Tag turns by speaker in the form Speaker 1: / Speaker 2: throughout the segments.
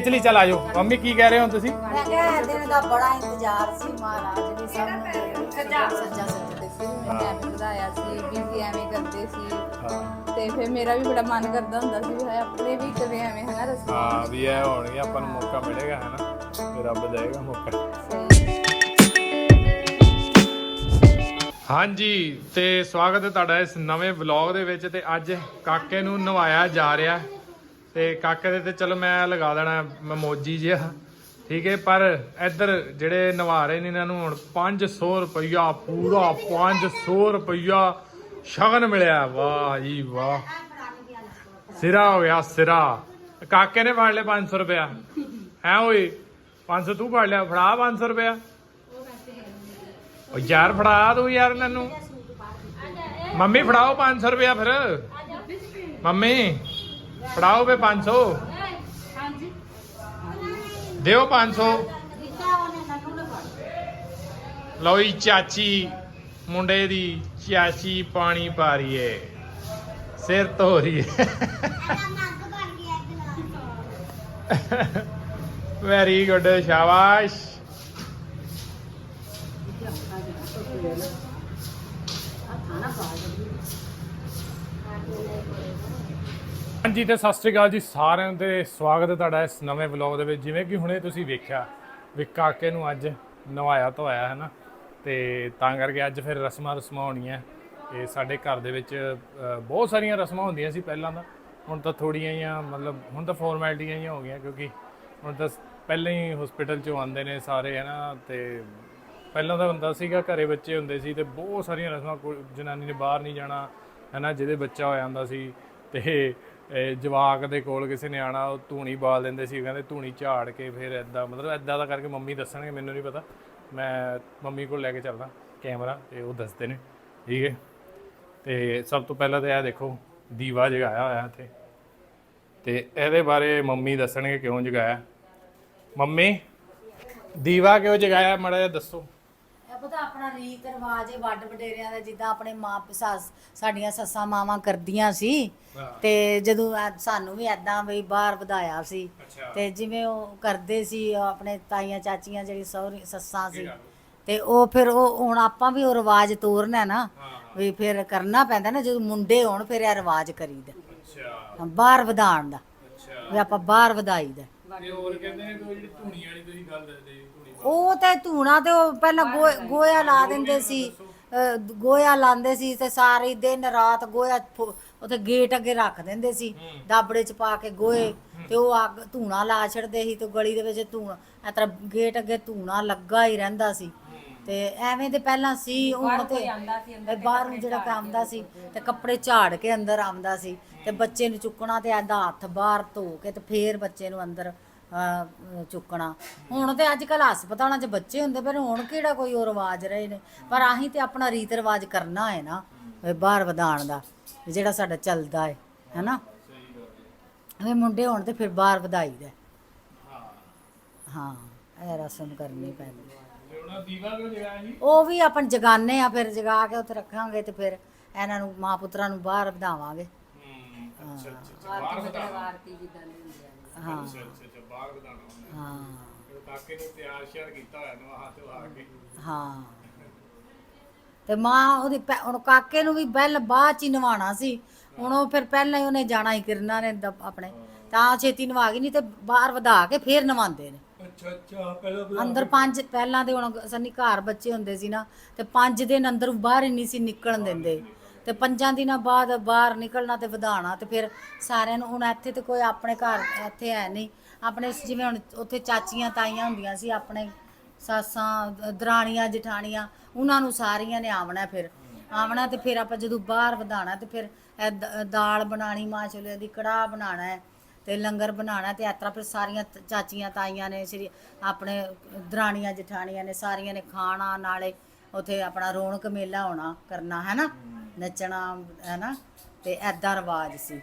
Speaker 1: ਚਲੀ ਚਲ ਆਜੋ। ਮੰਮੀ ਕੀ ਕਹਿ ਰਹੇ ਹੋ ਤੁਸੀਂ?
Speaker 2: ਮੈਂ ਕਿਹਾ ਦਿਨ ਦਾ ਬੜਾ ਇੰਤਜ਼ਾਰ ਸੀ ਮਹਾਰਾਜ ਵੀ ਸਾਨੂੰ ਸੱਜਾ ਸੱਜਾ ਸੱਜਦੇ ਸੀ
Speaker 3: ਮੈਂ ਐਵੇਂ ਵਧਾਇਆ ਸੀ ਬੀਬੀ ਐਵੇਂ ਕਰਦੇ ਸੀ। ਤੇ ਫਿਰ ਮੇਰਾ ਵੀ ਬੜਾ ਮਨ ਕਰਦਾ ਹੁੰਦਾ ਸੀ ਵੀ ਹਾਏ ਆਪਣੇ ਵੀ ਕਦੇ ਐਵੇਂ ਹਨਾ ਰਸਮ
Speaker 1: ਹਾਂ ਵੀ ਇਹ ਹੋਣਗੇ ਆਪਾਂ ਨੂੰ ਮੌਕਾ ਮਿਲੇਗਾ ਹੈ ਨਾ ਤੇ ਰੱਬ ਦੇਗਾ ਮੌਕਾ। ਹਾਂਜੀ ਤੇ ਸਵਾਗਤ ਹੈ ਤੁਹਾਡਾ ਇਸ ਨਵੇਂ ਵਲੌਗ ਦੇ ਵਿੱਚ। ਤੇ ਅੱਜ ਕਾਕੇ ਨੂੰ ਨਵਾਇਆ ਜਾ ਰਿਹਾ। ਤੇ ਕਾਕੇ ਦੇ ਤੇ ਚਲੋ ਮੈਂ ਲਗਾ ਦੇਣਾ ਮਮੋਜੀ ਜਿਹਾ, ਠੀਕ ਹੈ, ਪਰ ਇੱਧਰ ਜਿਹੜੇ ਨਵਾ ਰਹੇ ਨੇ ਇਹਨਾਂ ਨੂੰ ਹੁਣ 500 ਰੁਪਈਆ, ਪੂਰਾ 500 ਰੁਪਈਆ ਸ਼ਗਨ ਮਿਲਿਆ। ਵਾਹ ਜੀ ਵਾਹ। ਸਿਰਾ ਹੋਇਆ ਸਿਰਾ। ਕਾਕੇ ਨੇ ਫੜ ਲਿਆ 500 ਰੁਪਇਆ ਹੈ ਓਏ 500 ਤੂੰ ਫੜ ਲਿਆ, ਫੜਾ 500 ਰੁਪਇਆ ਉਹ ਯਾਰ ਫੜਾ ਤੂੰ ਯਾਰ ਮੈਨੂੰ ਮੰਮੀ ਫੜਾਓ 500 ਰੁਪਇਆ ਫਿਰ। ਮੰਮੀ। ਫੜਾਓ ਵੇ 500 ਦਿਓ 500 ਲਓ ਜੀ ਚਾਚੀ ਮੁੰਡੇ ਦੀ ਚਾਚੀ ਪਾਣੀ ਪਾ ਰਹੀ ਏ। ਸਿਰ ਧੋ ਰਹੀ ਏ। ਵੈਰੀ ਗੁੱਡ ਸ਼ਾਬਾਸ਼। ਹਾਂਜੀ ਤੇ ਸਤਿ ਸ਼੍ਰੀ ਅਕਾਲ ਜੀ, ਸਾਰਿਆਂ ਦੇ ਸਵਾਗਤ ਹੈ ਤੁਹਾਡਾ ਇਸ ਨਵੇਂ ਵਲੌਗ ਦੇ ਵਿੱਚ। ਜਿਵੇਂ ਕਿ ਹੁਣੇ ਤੁਸੀਂ ਵੇਖਿਆ ਵੀ ਕਾਕੇ ਨੂੰ ਅੱਜ ਨਵਾਇਆ ਧੋਇਆ ਹੈ ਨਾ, ਤੇ ਤਾਂ ਕਰਕੇ ਅੱਜ ਫਿਰ ਰਸਮਾਂ ਰਸਮਾਂ ਹੋਣੀਆਂ। ਇਹ ਸਾਡੇ ਘਰ ਦੇ ਵਿੱਚ ਬਹੁਤ ਸਾਰੀਆਂ ਰਸਮਾਂ ਹੁੰਦੀਆਂ ਸੀ ਪਹਿਲਾਂ ਤਾਂ। ਹੁਣ ਤਾਂ ਥੋੜੀਆਂ ਹੀ ਮਤਲਬ ਹੁਣ ਤਾਂ ਫਾਰਮੈਲਿਟੀਆਂ ਹੀ ਹੋ ਗਈਆਂ ਕਿਉਂਕਿ ਹੁਣ ਤਾਂ ਪਹਿਲਾਂ ਹੀ ਹਸਪੀਟਲ ਚੋਂ ਆਉਂਦੇ ਨੇ ਸਾਰੇ, ਹੈ ਨਾ, ਤੇ ਪਹਿਲਾਂ ਤਾਂ ਹੁੰਦਾ ਸੀਗਾ ਘਰੇ ਬੱਚੇ ਹੁੰਦੇ ਸੀ ਤੇ ਬਹੁਤ ਸਾਰੀਆਂ ਰਸਮਾਂ, ਕੋਈ ਜਨਾਨੀ ਨੇ ਬਾਹਰ ਨਹੀਂ ਜਾਣਾ, ਹੈ ਨਾ, ਜਿਹਦੇ ਬੱਚਾ ਹੋ ਜਾਂਦਾ ਸੀ। ਤੇ ਜਵਾਕ ਦੇ ਕੋਲ ਕਿਸੇ ਨੇ ਆਣਾ ਉਹ ਧੂਣੀ ਬਾਲ ਦਿੰਦੇ ਸੀ, ਕਹਿੰਦੇ ਧੂਣੀ ਝਾੜ ਕੇ ਫਿਰ ਐਦਾਂ ਮਤਲਬ ਐਦਾਂ ਦਾ ਕਰਕੇ ਮੰਮੀ ਦੱਸਣਗੇ, ਮੈਨੂੰ ਨਹੀਂ ਪਤਾ। ਮੈਂ ਮੰਮੀ ਕੋਲ ਲੈ ਕੇ ਚੱਲਦਾ ਕੈਮਰਾ ਤੇ ਉਹ ਦੱਸਦੇ ਨੇ, ਠੀਕ ਹੈ। ਤੇ ਸਭ ਤੋਂ ਪਹਿਲਾਂ ਤਾਂ ਇਹ ਦੇਖੋ, ਦੀਵਾ ਜਗਾਇਆ ਹੋਇਆ ਇੱਥੇ। ਤੇ ਇਹਦੇ ਬਾਰੇ ਮੰਮੀ ਦੱਸਣਗੇ ਕਿਉਂ ਜਗਾਇਆ। ਮੰਮੀ, ਦੀਵਾ ਕਿਉਂ ਜਗਾਇਆ, ਮਾੜਾ ਜਿਹਾ ਦੱਸੋ।
Speaker 2: ਪਤਾ ਆਪਣਾ ਰੀਤ ਰਿਵਾਜ ਹੈ ਵੱਡ ਵਡੇਰਿਆਂ ਦਾ ਜਿੱਦਾਂ ਆਪਣੇ ਮਾਂ ਸੱਸ ਸਾਡੀਆਂ ਸੱਸਾਂ ਮਾਵਾਂ ਕਰਦੀਆਂ ਸੀ ਤੇ ਜਦੋਂ ਐ- ਸਾਨੂੰ ਵੀ ਐਦਾਂ ਵੀ ਬਾਹਰ ਵਧਾਇਆ ਸੀ
Speaker 1: ਅੱਛਾ।
Speaker 2: ਤੇ ਜਿਵੇਂ ਉਹ ਕਰਦੇ ਸੀ ਆਪਣੇ ਤਾਈਆਂ ਚਾਚੀਆਂ ਜਿਹੜੀ ਸਹੁਰੀ ਸੱਸਾਂ ਸੀ ਤੇ ਉਹ ਫਿਰ ਉਹ ਹੁਣ ਆਪਾਂ ਵੀ ਉਹ ਰਿਵਾਜ ਤੋਰਨਾ ਹੈ ਨਾ ਵੀ ਫਿਰ ਕਰਨਾ ਪੈਂਦਾ ਨਾ ਜਦੋਂ ਮੁੰਡੇ ਹੋਣ ਫਿਰ ਇਹ ਰਿਵਾਜ ਕਰੀਦਾ।
Speaker 1: ਅੱਛਾ।
Speaker 2: ਬਾਹਰ ਵਧਾਉਣ ਦਾ।
Speaker 1: ਅੱਛਾ।
Speaker 2: ਵੀ ਆਪਾਂ ਬਾਹਰ ਵਧਾਈਦਾ।
Speaker 1: ਤੇ ਹੋਰ ਕਹਿੰਦੇ ਨੇ ਕੋਈ ਜਿਹੜੀ ਧੂਣੀ ਵਾਲੀ ਤੁਸੀਂ ਗੱਲ
Speaker 2: ਉਹ ਤੇ ਧੂਣਾ ਤੇ ਉਹ ਪਹਿਲਾਂ ਗੋਏ- ਗੋਇਆ ਲਾ ਦਿੰਦੇ ਸੀ ਅਹ ਗੋਇਆ ਲਾਉਂਦੇ ਸੀ ਤੇ ਸਾਰੇ ਦਿਨ ਰਾਤ ਗੋਇਆ ਫੁ- ਉੱਥੇ ਗੇਟ ਅੱਗੇ ਰੱਖ ਦਿੰਦੇ ਸੀ ਦਾਬੜੇ ਚ ਪਾ ਕੇ ਗੋਏ ਤੇ ਉਹ ਅੱਗ ਧੂਣਾ ਲਾ ਛੱਡਦੇ ਸੀ ਤੇ ਗਲੀ ਦੇ ਵਿੱਚ ਧੂਣਾ ਇਸ ਤਰ੍ਹਾਂ ਗੇਟ ਅੱਗੇ ਧੂਣਾ ਲੱਗਾ ਹੀ ਰਹਿੰਦਾ ਸੀ। ਤੇ ਐਵੇਂ ਦੇ ਪਹਿਲਾਂ ਸੀ ਹੁਣ ਤੇ ਇਹ ਬਾਹਰ ਨੂੰ ਜਿਹੜਾ ਆਉਂਦਾ ਸੀ ਤੇ ਕੱਪੜੇ ਝਾੜ ਕੇ ਅੰਦਰ ਆਉਂਦਾ ਸੀ। ਤੇ ਬੱਚੇ ਨੂੰ ਚੁੱਕਣਾ ਤੇ ਐਦਾ ਹੱਥ ਬਾਹਰ ਧੋ ਕੇ ਤੇ ਫੇਰ ਬੱਚੇ ਨੂੰ ਅੰਦਰ ਅਹ, ਚੁੱਕਣਾ। ਹੁਣ ਤੇ ਅੱਜ ਕੱਲ ਹਸਪਤਾਲਾਂ 'ਚ ਬੱਚੇ ਹੁੰਦੇ ਪਰ ਹੁਣ ਕਿਹੜਾ ਕੋਈ ਉਹ ਰਿਵਾਜ ਰਹੇ ਨੇ? ਪਰ ਆਹੀਂ ਤੇ ਆਪਣਾ ਰੀਤ ਰਿਵਾਜ ਕਰਨਾ ਹੈ ਨਾ ਵੀ ਬਾਹਰ ਵਧਾਉਣ ਦਾ ਵੀ ਜਿਹੜਾ ਸਾਡਾ ਚੱਲਦਾ ਹੈ ਹੈਨਾ? ਵੀ ਮੁੰਡੇ ਹੋਣ ਤੇ ਫਿਰ ਬਾਹਰ ਵਧਾਈਦਾ ਹਾਂ। ਇਹ ਰਸਮ ਕਰਨੀ ਪੈਂਦੀ।
Speaker 1: ਉਹਨਾਂ ਦੀਵਾ ਕਿਉਂ ਜਗਾਇਆ ਜੀ
Speaker 2: ਉਹ ਵੀ ਆਪਾਂ ਜਗਾਨੇ ਆ ਫਿਰ ਜਗਾ ਕੇ ਉੱਥੇ ਰੱਖਾਂਗੇ ਤੇ ਫਿਰ ਇਹਨਾਂ ਨੂੰ ਮਾਂ ਪੁੱਤਰਾਂ ਨੂੰ ਬਾਹਰ ਵਧਾਵਾਂਗੇ।
Speaker 1: ਹੂੰ ਅੱਛਾ ਅੱਛਾ ਅੱਛਾ ਬਾਹਰ ਵਧਾਉਣਾ
Speaker 3: ਆਰਤੀ ਜਿੱਦਾਂ ਦੀ ਹੁੰਦੀ ਆ।
Speaker 2: ਹਾਂ।
Speaker 1: ਅੱਛਾ ਅੱਛਾ ਹੁੰਦਾ
Speaker 2: ਹਾਂ।
Speaker 1: ਤੇ ਕਾਕੇ ਨੇ ਤਿਆਰ ਸ਼ਿਆਰ ਕੀਤਾ ਹੋਇਆ ਨਵਾਂ ਹੱਥ ਲਾ ਕੇ।
Speaker 2: ਹਾਂ। ਤੇ ਮਾਂ ਉਹਦੀ ਪੈ- ਹੁਣ ਕਾਕੇ ਨੂੰ ਵੀ ਪਹਿਲਾਂ ਬਾਅਦ ਚ ਹੀ ਨਵਾਣਾ ਸੀ। ਹੁਣ ਉਹ ਫਿਰ ਪਹਿਲਾਂ ਹੀ ਉਹਨੇ ਜਾਣਾ ਹੀ ਕਿਰਨਾ ਨੇ ਦ- ਆਪਣੇ। ਤਾਂ ਛੇਤੀ ਨਵਾ ਗਈ ਨਹੀਂ ਤੇ ਬਾਹਰ ਵਧਾ ਕੇ ਫੇਰ ਨਵਾਉਂਦੇ ਨੇ।
Speaker 1: ਅੱਛਾ ਅੱਛਾ ਪਹਿਲਾਂ
Speaker 2: ਅੰਦਰ ਪੰਜ ਪਹਿਲਾਂ ਤੇ ਹੁਣ ਸੰਨੀ ਘਰ ਬੱਚੇ ਹੁੰਦੇ ਸੀ ਨਾ ਤੇ ਪੰਜ ਦਿਨ ਅੰਦਰ ਬਾਹਰ ਹੀ ਨਹੀਂ ਸੀ ਨਿਕਲਣ ਦਿੰਦੇ। ਤੇ ਪੰਜਾਂ ਦਿਨਾਂ ਬਾਅਦ ਬਾਹਰ ਨਿਕਲਣਾ ਤੇ ਵਧਾਣਾ ਤੇ ਫਿਰ ਸਾਰਿਆਂ ਨੂੰ ਹੁਣ ਇੱਥੇ ਤੇ ਕੋਈ ਆਪਣੇ ਘਰ ਇੱਥੇ ਹੈ ਨਹੀਂ। ਆਪਣੇ ਜਿਵੇਂ ਹੁਣ ਉੱਥੇ ਚਾਚੀਆਂ ਤਾਈਆਂ ਹੁੰਦੀਆਂ ਸੀ, ਆਪਣੇ ਸਾਸਾਂ ਦਰਾਣੀਆਂ, ਜਠਾਣੀਆਂ, ਉਹਨਾਂ ਨੂੰ ਸਾਰੀਆਂ ਨੇ ਆਵਣਾ ਫਿਰ। ਆਵਣਾ ਤੇ ਫਿਰ ਆਪਾਂ ਜਦੋਂ ਬਾਹਰ ਵਧਾਣਾ ਤੇ ਫਿਰ ਦਾਲ ਬਣਾਣੀ ਮਾਂ ਛੋਲਿਆਂ ਦੀ ਕੜਾਹ ਬਣਾਣਾ ਹੈ ਤੇ ਲੰਗਰ ਬਣਾਣਾ ਤੇ ਇਸ ਤਰ੍ਹਾਂ ਫਿਰ ਸਾਰੀਆਂ ਚਾਚੀਆਂ ਤਾਈਆਂ ਨੇ, ਸ਼੍ਰੀ ਆਪਣੇ ਦਰਾਣੀਆਂ, ਜਠਾਣੀਆਂ ਨੇ ਸਾਰੀਆਂ ਨੇ ਖਾਣਾ, ਨਾਲੇ ਉਥੇ ਆਪਣਾ ਰੌਣਕ ਮੇਲਾ ਹੋਣਾ ਕਰਨਾ, ਹੈ ਨਾ? ਨੱਚਣਾ, ਹੈ ਨਾ? ਤੇ ਐਦਾਂ ਰਿਵਾਜ ਸੀ।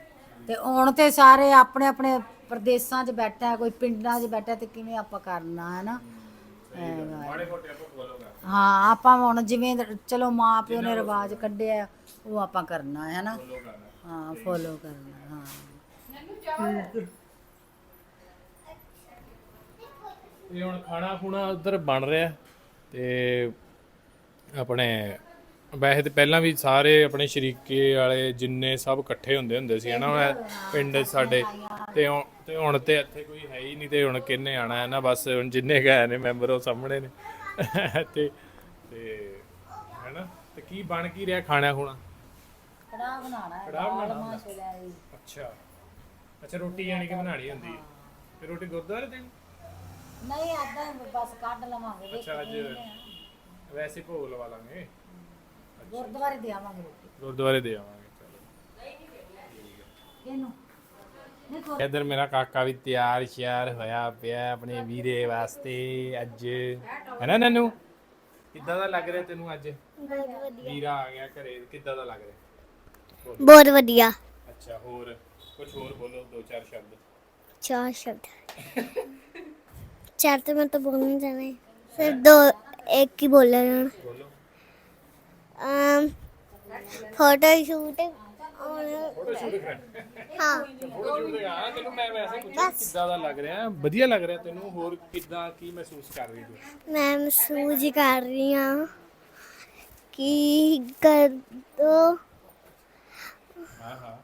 Speaker 2: ਤੇ ਹੁਣ ਤੇ ਸਾਰੇ ਆਪਣੇ ਆਪਣੇ ਪ੍ਰਦੇਸ਼ਾਂ 'ਚ ਬੈਠਾ ਕੋਈ ਪਿੰਡਾਂ 'ਚ ਬੈਠਾ ਤੇ ਕਿਵੇਂ ਆਪਾਂ ਕਰਨਾ ਹੈ ਨਾ।
Speaker 1: ਮਾੜੇ ਮੋਟੇ ਆਪਾਂ
Speaker 2: ਹਾਂ ਆਪਾਂ ਹੁਣ ਜਿਵੇਂ ਚਲੋ ਮਾਂ ਪਿਓ ਨੇ ਰਿਵਾਜ ਕੱਢਿਆ ਉਹ ਆਪਾਂ ਕਰਨਾ ਹੈ ਨਾ ਹਾਂ ਫੋਲੋ ਕਰਨਾ ਹਾਂ।
Speaker 1: ਇਹ ਹੁਣ ਖਾਣਾ ਖੁਣਾ ਉਧਰ ਬਣ ਰਿਹਾ ਤੇ ਆਪਣੇ ਵੈਸੇ ਤੇ ਪਹਿਲਾਂ ਵੀ ਸਾਰੇ ਆਪਣੇ ਸ਼ਰੀਕੇ ਵਾਲੇ ਜਿੰਨੇ ਸਭ ਇਕੱਠੇ ਹੁੰਦੇ ਹੁੰਦੇ ਸੀ ਹਨਾ? ਹੁਣ ਪਿੰਡ ਸਾਡੇ ਤੇ ਹੁਣ ਤੇ ਹੁਣ ਤੇ ਇੱਥੇ ਕੋਈ ਹੈ ਹੀ ਨਹੀਂ ਤੇ ਹੁਣ ਕਿੰਨੇ ਆਣਾ ਹੈ ਨਾ ਬਸ ਹੁਣ ਜਿੰਨੇ ਗਏ ਨੇ ਮੈਂਬਰ ਉਹ ਸਾਹਮਣੇ ਨੇ। ਤੇ ਤੇ ਹੈਨਾ? ਤੇ ਕੀ ਬਣ ਕੀ ਰਿਹਾ ਖਾਣਾ ਖੁਣਾ
Speaker 2: ਕੜਾਹ ਬਣਾਉਣਾ ਹੈ
Speaker 1: ਕੜਾਹ
Speaker 2: ਦਾਲ
Speaker 1: ਅੱਛਾ। ਅੱਛਾ ਰੋਟੀ ਯਾਨੀ ਕਿ ਬਣਾਣੀ ਹੁੰਦੀ ਹੈ। ਤੇ ਰੋਟੀ ਗੁਰਦੁਆਰੇ ਦੇਣੀ
Speaker 2: ਨਹੀਂ ਆਦਾ ਬਸ ਕੱਢ ਲਵਾਂਗੇ
Speaker 1: ਅੱਛਾ ਅੱਜ ਵੈਸੇ ਭੋਗ ਲਵਾ ਲਾਂਗੇ।
Speaker 2: ਗੁਰਦੁਆਰੇ ਦੇ ਆਵਾਂਗੇ ਰੋਟੀ।
Speaker 1: ਗੁਰਦੁਆਰੇ ਦੇ ਆਵਾਂਗੇ ਚਲੋ।
Speaker 2: ਇਹਨੂੰ। ਦੇਖੋ।
Speaker 1: ਇਧਰ ਮੇਰਾ ਕਾਕਾ ਵੀ ਤਿਆਰ ਸ਼ਿਆਰ ਹੋਇਆ ਪਿਆ ਆਪਣੇ ਵੀਰੇ ਵਾਸਤੇ ਅੱਜ। ਹੈ ਨਾ ਨਨੂ? ਕਿੱਦਾਂ ਦਾ ਲੱਗ ਰਿਹਾ ਤੈਨੂੰ ਅੱਜ?
Speaker 4: ਬਹੁਤ ਵਧੀਆ।
Speaker 1: ਵੀਰਾ ਆ ਗਿਆ ਘਰੇ ਕਿੱਦਾਂ ਦਾ ਲੱਗ ਰਿਹਾ?
Speaker 4: ਬਹੁਤ ਵਧੀਆ।
Speaker 1: ਅੱਛਾ ਹੋਰ ਕੁਝ ਹੋਰ ਬੋਲੋ ਦੋ ਚਾਰ ਸ਼ਬਦ।
Speaker 4: ਚਾਰ ਸ਼ਬਦ। ਚਾਰ ਤੇ ਮੈਂ ਤਾਂ ਬੋਲਣਾ ਚਾਹਣਾ ਸਿਰ ਦੋ ਇੱਕ ਹੀ ਬੋਲਣਾ।
Speaker 1: ਬੋਲੋ।
Speaker 4: ਅਮ ਫੋਟੋ ਸ਼ੂਟ
Speaker 1: ਫੋਟੋ ਸ਼ੂਟ ਕਰ
Speaker 4: ਹਾਂ।
Speaker 1: ਫੋਟੋ ਸ਼ੂਟ ਆ ਤੈਨੂੰ ਮੈਂ ਵੈਸੇ ਪੁੱਛਿਆ ਕਿੱਦਾਂ ਦਾ ਲੱਗ ਰਿਹਾ ਵਧੀਆ ਲੱਗ ਰਿਹਾ ਤੈਨੂੰ ਹੋਰ ਕਿੱਦਾਂ ਕੀ ਮਹਿਸੂਸ ਕਰ ਰਹੀ ਤੂੰ?
Speaker 4: ਮੈਂ ਮਹਿਸੂਸ ਕਰ ਰਹੀ ਹਾਂ ਕਿ ਕਦੋਂ
Speaker 1: ਹਾਂ ਹਾਂ।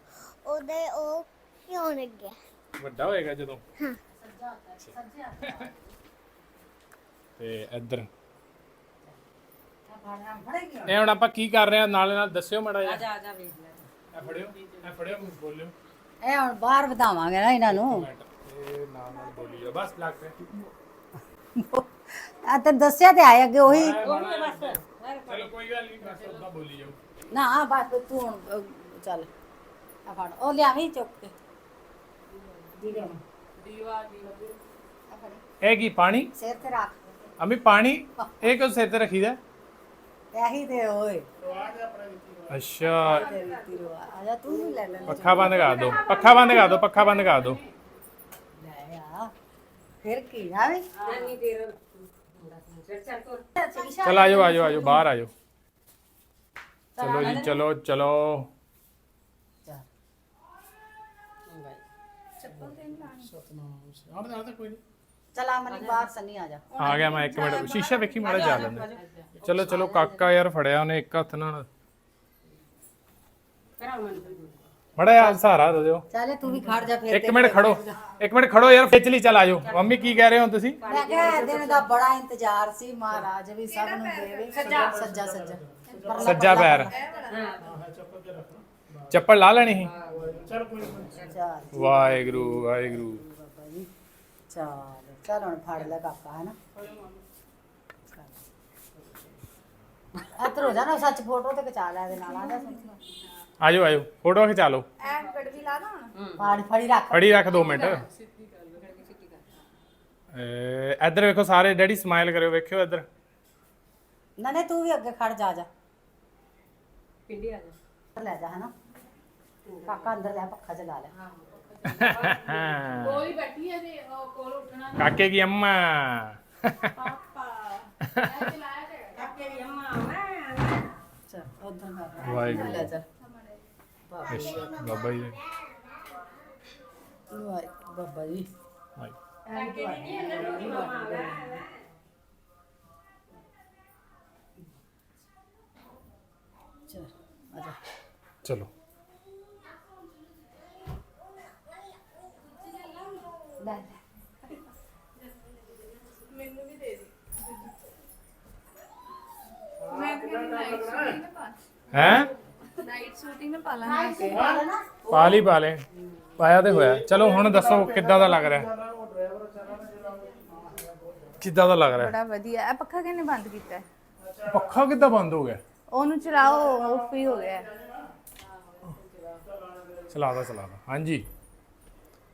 Speaker 4: ਉਹਦੇ ਉਹ ਕਿਉਂ ਲੱਗਿਆ
Speaker 1: ਵੱਡਾ ਹੋਏਗਾ ਜਦੋਂ?
Speaker 4: ਹਾਂ।
Speaker 1: ਤੇ ਇੱਧਰ। ਇਹ ਹੁਣ ਆਪਾਂ ਕੀ ਕਰ ਰਹੇ ਹਾਂ? ਨਾਲੇ ਨਾਲ ਦੱਸਿਓ ਮੜਾ ਜਾ ਆ ਜਾ ਵੇਖ ਲੈ। ਇਹ ਫੜਿਓ ਇਹ ਫੜਿਓ ਬੋਲਿਓ।
Speaker 2: ਇਹ ਹੁਣ ਬਾਹਰ ਵਧਾਵਾਂਗੇ ਨਾ ਇਹਨਾਂ ਨੂੰ।
Speaker 1: ਇਹ ਨਾਲ ਨਾਲ ਬੋਲੀ ਜਾਓ। ਬਸ ਲੱਗ ਤੇ
Speaker 2: ਆ ਤੇ ਦੱਸਿਆ ਤੇ ਆਏ ਅੱਗੇ ਉਹੀ।
Speaker 1: ਚਲੋ ਕੋਈ ਗੱਲ ਨਹੀਂ ਬਸ ਉਦਾਂ ਬੋਲੀ ਜਾਓ।
Speaker 2: ਨਾ ਬਸ ਤੂੰ ਹੁਣ ਚੱਲ। ਆ ਫੜ ਉਹ ਲਿਆਵੀਂ ਚੁੱਕ ਕੇ। ਦੀਵੇ ਨੂੰ
Speaker 1: ਇਹ ਕੀ ਪਾਣੀ?
Speaker 2: ਸਿਰ ਤੇ ਰੱਖ।
Speaker 1: ਅਮੀ ਪਾਣੀ? ਇਹ ਕਿਉਂ ਸਿਰ ਤੇ ਰੱਖੀਦਾ?
Speaker 2: ਇਹੀ ਤੇ ਓਏ
Speaker 1: ਅੱਛਾ
Speaker 2: ਤੇ ਰੀਤੀ ਰਿਵਾਜ ਆ ਜਾ ਤੂੰ ਵੀ ਲੈ ਲੈ
Speaker 1: ਪੱਖਾ ਬੰਦ ਕਰ ਦਿਓ ਪੱਖਾ ਬੰਦ ਕਰ ਦਿਓ ਪੱਖਾ ਬੰਦ ਕਰ ਦਿਓ
Speaker 2: ਲੈ ਆ ਫਿਰ ਕੀ ਆ ਵੀ
Speaker 1: ਚਲ ਆਜੋ ਆਜੋ ਆਜੋ ਬਾਹਰ ਆਜੋ ਚਲੋ ਜੀ ਚਲੋ ਚਲੋ
Speaker 2: ਚਲਾ ਮਨੀ ਬਾਹਰ ਸੰਨੀ ਆ ਜਾ।
Speaker 1: ਆ ਗਿਆ ਮੈਂ ਇੱਕ ਮਿੰਟ। ਸ਼ੀਸ਼ਾ ਵੇਖੀ ਮਾੜਾ ਜਾ ਲੈਂਦਾ ਚਲੋ ਚਲੋ ਕਾਕਾ ਯਾਰ ਫੜਿਆ ਉਹਨੇ ਇੱਕ ਹੱਥ ਨਾਲ। ਮੜਾ ਯਾਰ ਸਹਾਰਾ ਦੇ ਦਿਓ।
Speaker 2: ਚੱਲ ਤੂੰ ਵੀ ਖੜ ਜਾ ਫਿਰ
Speaker 1: ਇੱਕ ਮਿੰਟ ਖੜੋ ਇੱਕ ਮਿੰਟ ਖੜੋ ਯਾਰ ਖਿੱਚ ਲਈ ਚੱਲ ਆਜੋ ਮੰਮੀ ਕੀ ਕਹਿ ਰਹੇ ਹੋ ਤੁਸੀਂ?
Speaker 2: ਮੈਂ ਕਿਹਾ ਇਹ ਦਿਨ ਦਾ ਬੜਾ ਇੰਤਜ਼ਾਰ ਸੀ ਮਹਾਰਾਜ ਵੀ ਸਭ ਨੂੰ ਦੇਵੇ। ਸੱਜਾ। ਸੱਜਾ ਸੱਜਾ। ਪਰਲਾ
Speaker 1: ਸੱਜਾ ਪੈਰ। ਚੱਪਲ ਲਾ ਲੈਣੀ ਸੀ।
Speaker 2: ਚੱਲ
Speaker 1: ਵਾਹਿਗੁਰੂ ਵਾਹਿਗੁਰੂ।
Speaker 2: ਬਾਬਾ ਜੀ ਚੱਲ। ਚੱਲ ਹੁਣ ਫੜ ਲੈ ਕਾਕਾ ਹੈ ਨਾ ਇੱਧਰ ਹੋ ਜਾ ਨਾ ਸੱਚ ਫੋਟੋ ਤੇ ਖਿਚਾ ਲੈ ਇਹਦੇ ਨਾਲ ਆ ਜਾ
Speaker 1: ਆਜੋ ਆਜੋ ਫੋਟੋ ਖਿਚਾ ਲਓ।
Speaker 3: ਐ ਗੜਵੀ ਲਾ ਦੋ ਹੁਣ।
Speaker 2: ਫਾੜੀ ਫੜੀ ਰੱਖ।
Speaker 1: ਫੜੀ ਰੱਖ 2 ਮਿੰਟ। ਇਹ ਇੱਧਰ ਵੇਖੋ ਸਾਰੇ ਡੈਡੀ ਸਮਾਈਲ ਕਰਿਓ ਵੇਖਿਓ ਇੱਧਰ।
Speaker 2: ਨਾ ਨਹੀਂ ਤੂੰ ਵੀ ਅੱਗੇ ਖੜ ਜਾ ਜਾ। ਪਿੰਡੀ ਆ ਜਾ। ਲੈ ਜਾ ਹੈ ਨਾ ਕਾਕਾ ਅੰਦਰ ਲੈ ਪੱਖਾ ਚਲਾ ਲੈ।
Speaker 3: ਕੋਲ ਹੀ ਬੈਠੀ ਹੈ ਤੇ ਉਹ ਕੋਲ ਉੱਠਣਾ
Speaker 1: ਕਾਕੇ ਕੀ ਅੰਮਾ?
Speaker 2: ਚੱਲ ਉਧਰ ਕਰ
Speaker 1: ਵਾਹਿਗੁਰੂ।
Speaker 2: ਲੈ ਜਾ
Speaker 1: ਬਾਬਾ ਜੀ
Speaker 2: ਵਾਹਿ ਬਾਬਾ ਜੀ। ਚਲ ਆ ਜਾ।
Speaker 1: ਚਲੋ
Speaker 2: ਲੈ ਲੈ
Speaker 3: ਮੈਂ ਤਾਂ ਕਹਿੰਦੀ ਨਾਈਟ ਸੂਟ ਨਾ ਪਾ
Speaker 1: ਹੈ?
Speaker 3: ਨਾਈਟ ਸੂਟ ਹੀ ਨਾ ਪਾ ਲੈਣਾ
Speaker 1: ਪਾ ਲਈ ਪਾ ਲੈ। ਪਾਇਆ ਤੇ ਹੋਇਆ। ਚਲੋ ਹੁਣ ਦੱਸੋ ਕਿੱਦਾਂ ਦਾ ਲੱਗ ਰਿਹਾ? ਕਿੱਦਾਂ ਦਾ ਲੱਗ ਰਿਹਾ?
Speaker 3: ਬੜਾ ਵਧੀਆ। ਇਹ ਪੱਖਾ ਕਿਹਨੇ ਬੰਦ ਕੀਤਾ ਹੈ?
Speaker 1: ਪੱਖਾ ਕਿੱਦਾਂ ਬੰਦ ਹੋ ਗਿਆ?
Speaker 3: ਉਹਨੂੰ ਚਲਾਓ ਆਫ ਹੀ ਹੋ ਗਿਆ ਹੈ।
Speaker 1: ਚਲਾ ਦਾ ਚਲਾ ਦਾ। ਹਾਂਜੀ।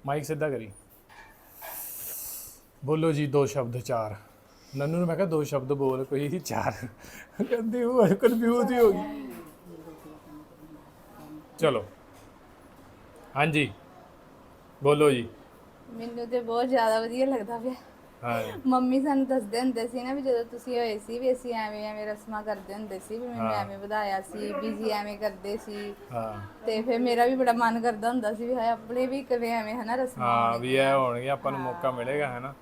Speaker 1: ਮਾਈਕ ਸਿੱਧਾ ਕਰੀ। ਬੋਲੋ ਜੀ ਦੋ ਸ਼ਬਦ ਚਾਰ। ਨੰਨੂ ਨੂੰ ਮੈਂ ਕਿਹਾ ਦੋ ਸ਼ਬਦ ਬੋਲ ਕੋਈ ਚਾਰ। ਕਹਿੰਦੇ ਉਹ ਕਨਫਿਊਜ਼ ਹੀ ਹੋ ਗਈ। ਚਲੋ। ਹਾਂਜੀ। ਬੋਲੋ ਜੀ।
Speaker 3: ਮੈਨੂੰ ਤੇ ਬਹੁਤ ਜ਼ਿਆਦਾ ਵਧੀਆ ਲੱਗਦਾ ਪਿਆ।
Speaker 1: ਹਾਂ।
Speaker 3: ਮੰਮੀ ਸਾਨੂੰ ਦੱਸਦੇ ਹੁੰਦੇ ਸੀ ਨਾ ਵੀ ਜਦੋਂ ਤੁਸੀਂ ਹੋਏ ਸੀ ਵੀ ਅਸੀਂ ਐਵੇਂ ਐਵੇਂ ਰਸਮਾਂ ਕਰਦੇ ਹੁੰਦੇ ਸੀ ਵੀ ਮੈਨੂੰ ਐਵੇਂ ਵਧਾਇਆ ਸੀ ਬੀਜੀ ਐਵੇਂ ਕਰਦੇ ਸੀ।
Speaker 1: ਹਾਂ।
Speaker 3: ਤੇ ਫਿਰ ਮੇਰਾ ਵੀ ਬੜਾ ਮਨ ਕਰਦਾ ਹੁੰਦਾ ਸੀ ਵੀ ਹਾਏ ਆਪਣੇ ਵੀ ਕਿਵੇਂ ਐਵੇਂ ਹਨਾ ਰਸਮਾਂ।
Speaker 1: ਹਾਂ ਵੀ ਇਹ ਹੋਣਗੇ ਆਪਾਂ ਨੂੰ ਮੌਕਾ ਮਿਲੇਗਾ ਹੈ ਨਾ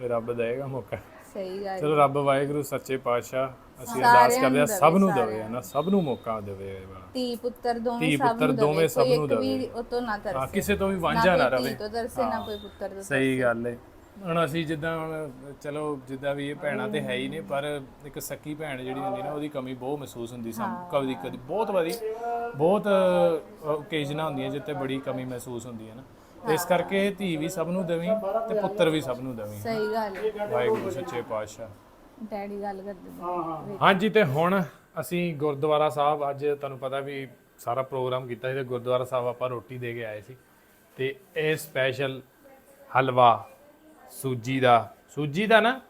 Speaker 1: ਵੀ ਰੱਬ ਦੇਗਾ ਮੌਕਾ।
Speaker 3: ਸਹੀ ਗੱਲ।
Speaker 1: ਚਲੋ ਰੱਬ ਵਾਹਿਗੁਰੂ ਸੱਚੇ ਪਾਤਸ਼ਾਹ ਅਸੀਂ ਅਰਦਾਸ ਕਰਦੇ ਆ ਸਭ ਨੂੰ
Speaker 3: ਦੇਵੇ,
Speaker 1: ਦੇਵੇ ਨਾ ਸਭ ਨੂੰ ਮੌਕਾ ਦੇਵੇ
Speaker 3: ਧੀ ਪੁੱਤਰ ਦੋਵੇਂ
Speaker 1: ਧੀ
Speaker 3: ਸਭ
Speaker 1: ਪੁੱਤਰ
Speaker 3: ਨੂੰ
Speaker 1: ਦੋਵੇਂ
Speaker 3: ਦੇਵੇ
Speaker 1: ਸਭ
Speaker 3: ਕੋਈ
Speaker 1: ਨੂੰ
Speaker 3: ਇੱਕ ਵੀ
Speaker 1: ਦੇਵੇ।
Speaker 3: ਉਹ ਤੋਂ ਨਾ
Speaker 1: ਹਾਂ
Speaker 3: ਤਰਸੇ
Speaker 1: ਕਿਸੇ ਤੋਂ ਵੀ ਵਾਂਝਾ ਨਾ
Speaker 3: ਕੋਈ
Speaker 1: ਰਵੇ।
Speaker 3: ਧੀ ਤੋਂ ਤਰਸੇ ਨਾ ਕੋਈ ਪੁੱਤਰ ਤੋਂ
Speaker 1: ਸਹੀ ਗੱਲ ਏ। ਹੁਣ ਅਸੀਂ ਜਿੱਦਾਂ ਹੁਣ ਚਲੋ ਜਿੱਦਾਂ ਵੀ ਇਹ ਭੈਣਾਂ ਤੇ ਹੈ ਹੀ ਨੇ ਪਰ ਇੱਕ ਸੱਕੀ ਭੈਣ ਜਿਹੜੀ ਹੁੰਦੀ ਨਾ ਉਹਦੀ ਕਮੀ ਬਹੁਤ ਮਹਿਸੂਸ ਹੁੰਦੀ ਸਾਨੂੰ। ਕਦੀ ਕਦੀ ਬਹੁਤ ਵਾਰੀ ਬਹੁਤ ਓਕੇਜਨਾਂ ਹੁੰਦੀਆਂ ਜਿੱਤੇ ਬੜੀ ਕਮੀ ਮਹਿਸੂਸ ਹੁੰਦੀ ਹੈ ਨਾ। ਤੇ ਇਸ ਕਰਕੇ ਧੀ ਵੀ ਸਭ ਨੂੰ ਦੇਵੀਂ ਤੇ ਪੁੱਤਰ ਵੀ ਸਭ ਨੂੰ ਦੇਵੀਂ।
Speaker 3: ਸਹੀ ਗੱਲ ਹੈ।
Speaker 1: ਵਾਹਿਗੁਰੂ ਸੱਚੇ ਪਾਤਸ਼ਾਹ।
Speaker 3: ਡੈਡੀ ਗੱਲ ਕਰਦੇ ਨੇ
Speaker 1: ਹਾਂਜੀ ਤੇ ਹੁਣ ਅਸੀਂ ਗੁਰਦੁਆਰਾ ਸਾਹਿਬ ਅੱਜ ਤੁਹਾਨੂੰ ਪਤਾ ਵੀ ਸਾਰਾ ਪ੍ਰੋਗਰਾਮ ਕੀਤਾ ਸੀ ਤੇ ਗੁਰਦੁਆਰਾ ਸਾਹਿਬ ਆਪਾਂ ਰੋਟੀ ਦੇ ਕੇ ਆਏ ਸੀ ਤੇ ਇਹ ਸਪੈਸ਼ਲ ਹਲਵਾ ਸੂਜੀ ਦਾ ਸੂਜੀ ਦਾ ਨਾ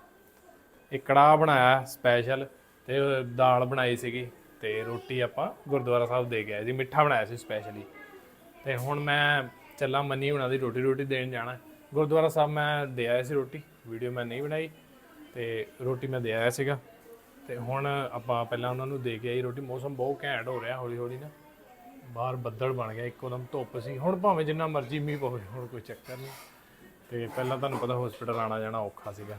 Speaker 1: ਇਹ ਕੜਾਹ ਬਣਾਇਆ ਸਪੈਸ਼ਲ ਤੇ ਦਾਲ ਬਣਾਈ ਸੀਗੀ ਤੇ ਰੋਟੀ ਆਪਾਂ ਗੁਰਦੁਆਰਾ ਸਾਹਿਬ ਦੇ ਕੇ ਆਏ ਸੀ, ਮਿੱਠਾ ਬਣਾਇਆ ਸੀ ਸਪੈਸ਼ਲੀ। ਤੇ ਹੁਣ ਮੈਂ ਚੱਲਾਂ ਮੰਨੀ ਹੁਣਾਂ ਦੀ ਰੋਟੀ ਰੋਟੀ ਦੇਣ ਜਾਣਾ। ਗੁਰਦੁਆਰਾ ਸਾਹਿਬ ਮੈਂ ਦੇ ਆਇਆ ਸੀ ਰੋਟੀ, ਵੀਡੀਓ ਮੈਂ ਨਹੀਂ ਬਣਾਈ ਤੇ ਰੋਟੀ ਮੈਂ ਦੇ ਆਇਆ ਸੀਗਾ। ਤੇ ਹੁਣ ਆਪਾਂ ਪਹਿਲਾਂ ਉਹਨਾਂ ਨੂੰ ਦੇ ਕੇ ਆਈ ਰੋਟੀ, ਮੌਸਮ ਬਹੁਤ ਘੈਂਟ ਹੋ ਰਿਹਾ ਹੌਲੀ ਹੌਲੀ ਨਾ। ਬਾਹਰ ਬੱਦਲ ਬਣ ਗਿਆ, ਇੱਕੋਦਮ ਧੁੱਪ ਸੀ। ਹੁਣ ਭਾਵੇਂ ਜਿੰਨਾ ਮਰਜ਼ੀ ਮੀਂਹ ਪਵੇ ਹੁਣ ਕੋਈ ਚੱਕਰ ਨਹੀਂ। ਤੇ ਪਹਿਲਾਂ ਤੁਹਾਨੂੰ ਪਤਾ ਹਸਪੀਟਲ ਆਣਾ ਜਾਣਾ ਔਖਾ ਸੀਗਾ।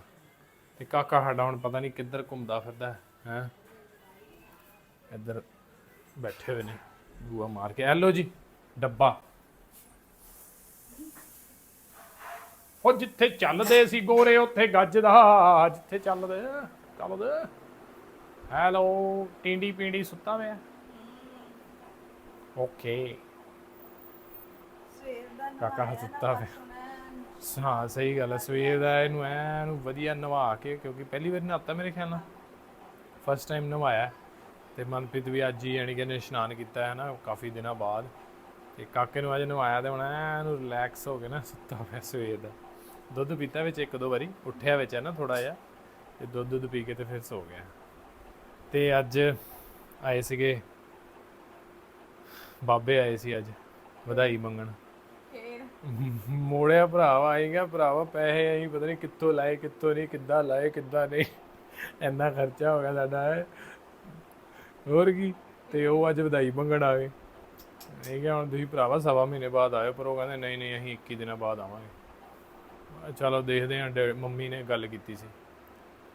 Speaker 1: ਤੇ ਕਾਕਾ ਸਾਡਾ ਹੁਣ ਪਤਾ ਨਹੀਂ ਕਿੱਧਰ ਘੁੰਮਦਾ ਫਿਰਦਾ, ਹੈ? ਇੱਧਰ ਬੈਠੇ ਹੋਏ ਨੇ ਬੂਆ ਮਾਰ ਕੇ। ਐਲੋ ਜੀ, ਡੱਬਾ। ਉਹ ਜਿੱਥੇ ਚੱਲਦੇ ਸੀ ਗੋਰੇ, ਉੱਥੇ ਗੱਜਦਾ ਜਿੱਥੇ ਚੱਲਦੇ ਚੱਲਦੇ ਹੈਲੋ ਟਿੰਡੀ ਪਿੰਡੀ ਸੁੱਤਾ ਹੋਇਆ ਓਕੇ। ਕਾਕਾ ਸੁੱਤਾ ਪਿਆ। ਹਾਂ ਸਹੀ ਗੱਲ ਹੈ ਸਵੇਰ ਦਾ ਇਹਨੂੰ ਐਨ ਵਧੀਆ ਨਵਾ ਕੇ ਕਿਉਂਕਿ ਪਹਿਲੀ ਵਾਰ ਨਹਾਤਾ ਮੇਰੇ ਖਿਆਲ ਨਾਲ। ਫਸਟ ਟਾਈਮ ਨਵਾਇਆ ਤੇ ਮਨਪ੍ਰੀਤ ਵੀ ਅੱਜ ਹੀ ਯਾਨੀ ਕਿ ਇਹਨੇ ਇਸ਼ਨਾਨ ਕੀਤਾ ਹੈ ਨਾ ਕਾਫੀ ਦਿਨਾਂ ਬਾਅਦ। ਤੇ ਕਾਕੇ ਨੂੰ ਅੱਜ ਨਵਾਇਆ ਤੇ ਹੁਣ ਐਨ ਰਿਲੈਕਸ ਹੋ ਕੇ ਨਾ ਸੁੱਤਾ ਪਿਆ ਸਵੇਰ ਦਾ। ਦੁੱਧ ਪੀਤਾ ਵਿੱਚ ਇੱਕ ਦੋ ਵਾਰੀ ਉੱਠਿਆ ਵਿੱਚ ਹੈ ਨਾ ਥੋੜਾ ਜਿਹਾ। ਤੇ ਦੁੱਧ ਦੁੱਧ ਪੀ ਕੇ ਤੇ ਫਿਰ ਸੋ ਗਿਆ। ਤੇ ਅੱਜ ਆਏ ਸੀਗੇ। ਬਾਬੇ ਆਏ ਸੀ ਅੱਜ ਵਧਾਈ ਮੰਗਣ। ਮੋੜਿਆ ਭਰਾਵਾ ਆਏਗਾ ਭਰਾਵਾ ਪੈਸੇ ਅਸੀਂ ਪਤਾ ਨਹੀਂ ਕਿੱਥੋਂ ਲਾਏ ਕਿੱਥੋਂ ਨਹੀਂ ਕਿੱਦਾਂ ਲਾਏ ਕਿੱਦਾਂ ਨਹੀਂ। ਇੰਨਾ ਖਰਚਾ ਹੋ ਗਿਆ ਸਾਡਾ। ਹੋਰ ਕੀ ਤੇ ਉਹ ਅੱਜ ਵਧਾਈ ਮੰਗਣ ਆ ਗਏ ਇਹ ਕਿਹਾ ਹੁਣ ਤੁਸੀਂ ਭਰਾਵਾ ਸਵਾ ਮਹੀਨੇ ਬਾਅਦ ਆਇਓ ਪਰ ਉਹ ਕਹਿੰਦੇ ਨਹੀਂ ਨਹੀਂ ਅਸੀਂ 21 ਦਿਨਾਂ ਬਾਅਦ ਆਵਾਂਗੇ। ਚਲੋ ਦੇਖਦੇ ਹਾਂ ਮੰਮੀ ਨੇ ਗੱਲ ਕੀਤੀ ਸੀ।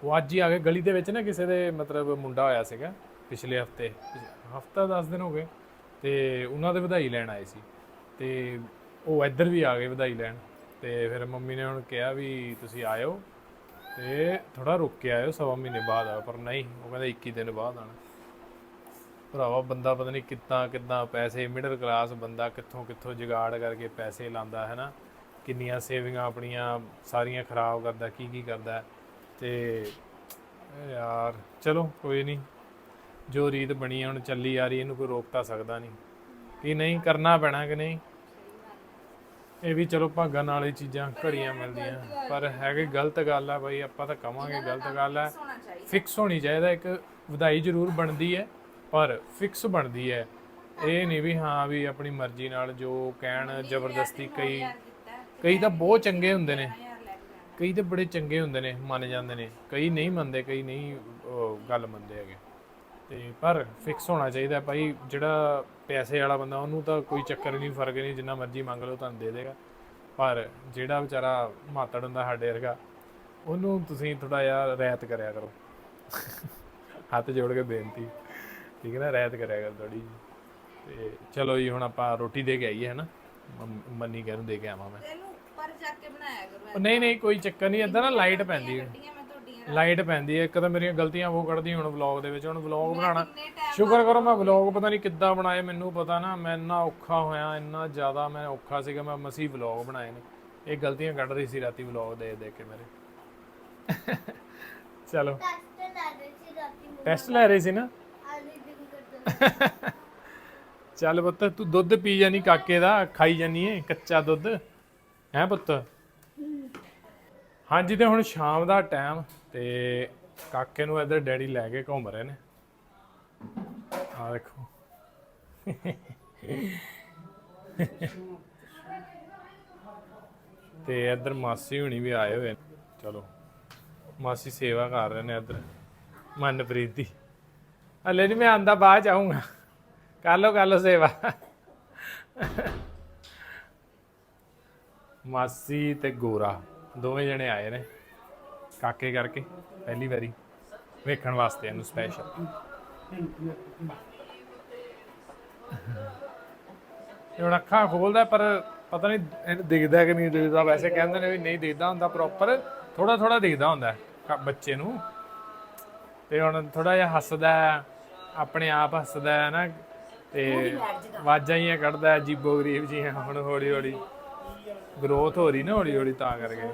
Speaker 1: ਉਹ ਅੱਜ ਹੀ ਆ ਗਏ। ਗਲੀ ਦੇ ਵਿੱਚ ਨਾ ਕਿਸੇ ਦੇ ਮਤਲਬ ਮੁੰਡਾ ਹੋਇਆ ਸੀਗਾ ਪਿਛਲੇ ਹਫ਼ਤੇ। ਹਫਤਾ 10 ਦਿਨ ਹੋ ਗਏ ਤੇ ਉਹਨਾਂ ਦੇ ਵਧਾਈ ਲੈਣ ਆਏ ਸੀ। ਤੇ ਉਹ ਇੱਧਰ ਵੀ ਆ ਗਏ ਵਧਾਈ ਲੈਣ। ਤੇ ਫਿਰ ਮੰਮੀ ਨੇ ਹੁਣ ਕਿਹਾ ਵੀ ਤੁਸੀਂ ਆਇਓ ਤੇ ਥੋੜਾ ਰੁਕ ਕੇ ਆਇਓ, ਸਵਾ ਮਹੀਨੇ ਬਾਅਦ ਆਇਓ ਪਰ ਨਹੀਂ, ਉਹ ਕਹਿੰਦਾ 21 ਦਿਨ ਬਾਅਦ ਆਣਾ ਭਰਾਵਾ ਬੰਦਾ ਪਤਾ ਨਹੀਂ ਕਿੱਦਾਂ ਕਿੱਦਾਂ ਪੈਸੇ ਮਿਡਲ ਕਲਾਸ ਬੰਦਾ ਕਿੱਥੋਂ ਕਿੱਥੋਂ ਜੁਗਾੜ ਕਰਕੇ ਪੈਸੇ ਲਾਂਦਾ ਹੈ ਨਾ? ਕਿੰਨੀਆਂ ਸੇਵਿੰਗਾਂ ਆਪਣੀਆਂ ਸਾਰੀਆਂ ਖਰਾਬ ਕਰਦਾ ਕੀ ਕੀ ਕਰਦਾ। ਤੇ ਯਾਰ ਚਲੋ ਕੋਈ ਨਹੀਂ ਜੋ ਰੀਤ ਬਣੀ ਹੈ ਹੁਣ ਚੱਲੀ ਆ ਰਹੀ ਇਹਨੂੰ ਕੋਈ ਰੋਕ ਤਾਂ ਸਕਦਾ ਨਹੀਂ ਕੀ ਨਹੀਂ ਕਰਨਾ ਪੈਣਾ ਕਿ ਨਹੀਂ? ਇਹ ਵੀ ਚਲੋ ਭਾਗਾਂ ਨਾਲ ਹੀ ਚੀਜ਼ਾਂ ਘੜੀਆਂ ਮਿਲਦੀਆਂ। ਪਰ ਹੈਗੇ ਗਲਤ ਗੱਲ ਆ ਬਾਈ ਆਪਾਂ ਤਾਂ ਕਵਾਂਗੇ ਗਲਤ ਗੱਲ ਆ। ਫਿਕਸ ਹੋਣੀ ਚਾਹੀਦਾ। ਇੱਕ ਵਧਾਈ ਜ਼ਰੂਰ ਬਣਦੀ ਹੈ ਪਰ ਫਿਕਸ ਬਣਦੀ ਹੈ। ਇਹ ਨਹੀਂ ਵੀ ਹਾਂ ਵੀ ਆਪਣੀ ਮਰਜ਼ੀ ਨਾਲ ਜੋ ਕਹਿਣ ਜ਼ਬਰਦਸਤੀ ਕਈ ਕਈ ਤਾਂ ਬਹੁਤ ਚੰਗੇ ਹੁੰਦੇ ਨੇ। ਕਈ ਤਾਂ ਬੜੇ ਚੰਗੇ ਹੁੰਦੇ ਨੇ ਮੰਨ ਜਾਂਦੇ ਨੇ। ਕਈ ਨਹੀਂ ਮੰਨਦੇ ਕਈ ਨਹੀਂ ਉਹ, ਗੱਲ ਮੰਨਦੇ ਹੈਗੇ। ਤੇ ਪਰ ਫਿਕਸ ਹੋਣਾ ਚਾਹੀਦਾ ਭਾਈ ਜਿਹੜਾ ਪੈਸੇ ਵਾਲਾ ਬੰਦਾ ਉਹਨੂੰ ਤਾਂ ਕੋਈ ਚੱਕਰ ਨਹੀਂ ਫ਼ਰਕ ਨਹੀਂ ਜਿੰਨਾ ਮਰਜ਼ੀ ਮੰਗ ਲਓ ਤੁਹਾਨੂੰ ਦੇ ਦੇਗਾ। ਪਰ ਜਿਹੜਾ ਵਿਚਾਰਾ ਮਾਤੜ ਹੁੰਦਾ ਸਾਡੇ ਵਰਗਾ ਉਹਨੂੰ ਤੁਸੀਂ ਥੋੜਾ ਜਿਹਾ ਰਹਿਤ ਕਰਿਆ ਕਰੋ। ਹੱਥ ਜੋੜ ਕੇ ਬੇਨਤੀ। ਠੀਕ ਹੈ ਨਾ? ਰਹਿਤ ਕਰਿਆ ਕਰੋ ਥੋੜੀ ਤੇ ਚਲੋ ਜੀ ਹੁਣ ਆਪਾਂ ਰੋਟੀ ਦੇ ਕੇ ਆਈਏ ਹਨਾ ਮੰਮ- ਮੰਨੀ ਕਹਿ ਨੂੰ ਦੇ ਕੇ ਆਵਾਂ ਮੈਂ।
Speaker 3: ਉੱਪਰ ਜਾ ਕੇ ਬਣਾਇਆ ਕਰੋ
Speaker 1: ਉਹ ਨਹੀਂ ਨਹੀਂ ਕੋਈ ਚੱਕਰ ਨਹੀਂ ਏਦਾਂ ਨਾ ਲਾਈਟ ਪੈਂਦੀ ਹੈ।
Speaker 3: ਗੱਡੀਆਂ ਮੈਂ ਤੁਹਾਡੀਆਂ
Speaker 1: ਲਾਈਟ ਪੈਂਦੀ ਹੈ ਇੱਕ ਤਾਂ ਮੇਰੀਆਂ ਗਲਤੀਆਂ ਉਹ ਕੱਢਦੀ ਹੁਣ ਵਲੌਗ ਦੇ ਵਿੱਚ ਹੁਣ ਵਲੌਗ ਬਣਾਉਣਾ। ਸ਼ੁਕਰ ਕਰੋ ਮੈਂ ਵਲੌਗ ਪਤਾ ਨਹੀਂ ਕਿੱਦਾਂ ਬਣਾਏ ਮੈਨੂੰ ਪਤਾ ਨਾ ਮੈਂ ਇੰਨਾ ਔਖਾ ਹੋਇਆ ਇੰਨਾ ਜ਼ਿਆਦਾ ਮੈਂ ਔਖਾ ਸੀਗਾ ਮੈਂ ਮਸੀ ਵਲੌਗ ਬਣਾਏ ਨੇ। ਇਹ ਗਲਤੀਆਂ ਕੱਢ ਰਹੀ ਸੀ ਰਾਤੀ ਵਲੌਗ ਦੇ ਦੇ ਕੇ ਮੇਰੇ। ਚਲੋ। ਟੈਸਟ ਲੈ ਰਹੇ ਸੀ ਨਾ? ਚੱਲ ਪੁੱਤ ਤੂੰ ਦੁੱਧ ਪੀ ਜਾਨੀ ਕਾਕੇ ਦਾ ਖਾਈ ਜਾਨੀ ਏ ਕੱਚਾ ਦੁੱਧ। ਹੈ ਪੁੱਤ? ਹਾਂਜੀ ਤੇ ਹੁਣ ਸ਼ਾਮ ਦਾ ਟਾਈਮ ਤੇ ਕਾਕੇ ਨੂੰ ਇੱਧਰ ਡੈਡੀ ਲੈ ਕੇ ਘੁੰਮ ਰਹੇ ਨੇ। ਆ ਦੇਖੋ। ਤੇ ਇੱਧਰ ਮਾਸੀ ਹੁਣੀ ਵੀ ਆਏ ਹੋਏ ਨੇ। ਚਲੋ, ਮਾਸੀ ਸੇਵਾ ਕਰ ਰਹੇ ਨੇ ਇੱਧਰ। ਮਨਪ੍ਰੀਤ ਦੀ। ਹਲੇ ਨਹੀਂ ਮੈਂ ਆਂਦਾ, ਬਾਅਦ ਚ ਕਰ ਲੋ ਕਰ ਲੋ ਸੇਵਾ। ਮਾਸੀ ਤੇ ਗੋਰਾ ਦੋਵੇਂ ਜਣੇ ਆਏ ਨੇ ਕਾਕੇ ਕਰਕੇ ਪਹਿਲੀ ਵਾਰੀ ਵੇਖਣ ਵਾਸਤੇ ਇਹਨੂੰ ਸਪੈਸ਼ਲ ਇਹ ਹੁਣ ਅੱਖਾਂ ਖੋਲਦਾ ਪਰ ਪਤਾ ਨਹੀਂ ਇਹਨੂੰ ਦਿਖਦਾ ਕਿ ਨਹੀਂ ਦਿਖਦਾ। ਵੈਸੇ ਕਹਿੰਦੇ ਨੇ ਵੀ ਨਹੀਂ ਦਿਖਦਾ ਹੁੰਦਾ ਪ੍ਰੋਪਰ ਥੋੜਾ ਥੋੜਾ ਦਿਖਦਾ ਹੁੰਦਾ ਹੈ ਕ- ਬੱਚੇ ਨੂੰ। ਤੇ ਹੁਣ ਥੋੜਾ ਜਿਹਾ ਹੱਸਦਾ ਹੈ, ਆਪਣੇ ਆਪ ਹੱਸਦਾ ਹੈ ਨਾ ਤੇ ਵਾਜਾਂ ਹੀ ਕੱਢਦਾ ਹੈ, ਅਜੀਬੋ ਗਰੀਬ ਜੀ ਹੁਣ ਹੌਲੀ ਹੌਲੀ। ਗਰੋਥ ਹੋ ਰਹੀ ਨਾ ਹੌਲੀ ਹੌਲੀ ਤਾਂ ਕਰਕੇ।